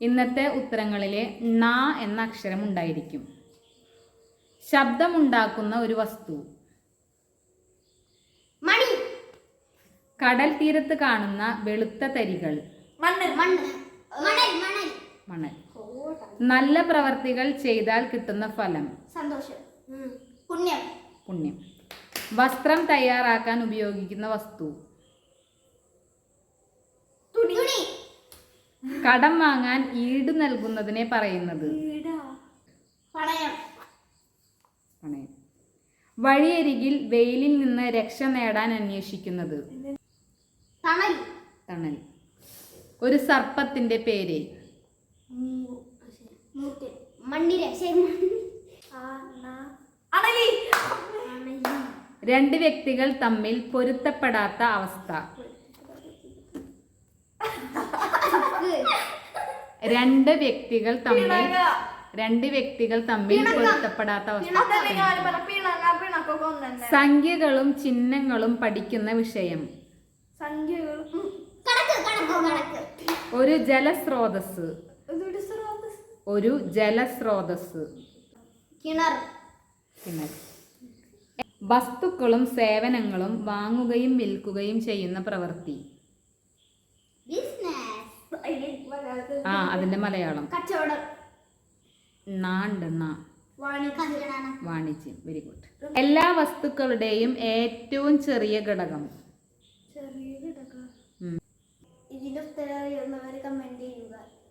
ഇന്നത്തെ ഉത്തരങ്ങളിലെ ണ എന്ന അക്ഷരം ഉണ്ടായിരിക്കും. ശബ്ദമുണ്ടാക്കുന്ന ഒരു വസ്തു. മണി. കടൽ തീരത്ത് കാണുന്ന വെളുത്ത തരികൾ. മണ്ണ്. മണ്ണ്. മണൽ. മണൽ. മണൽ. നല്ല പ്രവർത്തികൾ ചെയ്താൽ കിട്ടുന്ന ഫലം. സന്തോഷം. പുണ്യം. പുണ്യം. വസ്ത്രം തയ്യാറാക്കാൻ ഉപയോഗിക്കുന്ന വസ്തു. കടം വാങ്ങാൻ ഈട് നൽകുന്നതിനെ പറയുന്നത്. പണയം. വഴിയരികിൽ വെയിലിൽ നിന്ന് രക്ഷ നേടാൻ അന്വേഷിക്കുന്നത്. തണൽ. ഒരു സർപ്പത്തിന്റെ പേര്. രണ്ട് വ്യക്തികൾ തമ്മിൽ പൊരുത്തപ്പെടാത്ത അവസ്ഥ. രണ്ട് വ്യക്തികൾ തമ്മിൽ രണ്ട് വ്യക്തികൾ തമ്മിൽ പൊരുത്തപ്പെടാത്ത അവസ്ഥ സംഖ്യകളും ചിഹ്നങ്ങളും പഠിക്കുന്ന വിഷയം. കണക്ക് കണക്ക് കണക്ക്. ഒരു ജലസ്രോതസ്. ഒരു ജലസ്രോതസ്. കിണർ. കിണർ. വസ്തുക്കളും സേവനങ്ങളും വാങ്ങുകയും വിൽക്കുകയും ചെയ്യുന്ന പ്രവൃത്തി. ആ അതിന്റെ മലയാളം. കച്ചവടം. നാണ്ട് നാ. വാണിജ്യം വെരി ഗുഡ് എല്ലാ വസ്തുക്കളുടെയും ഏറ്റവും ചെറിയ ഘടകം. ചെറിയ ഘടകം. ഇതിന്റെ ഉത്തരം അറിയുന്നവർ കമന്റ് ചെയ്യുക.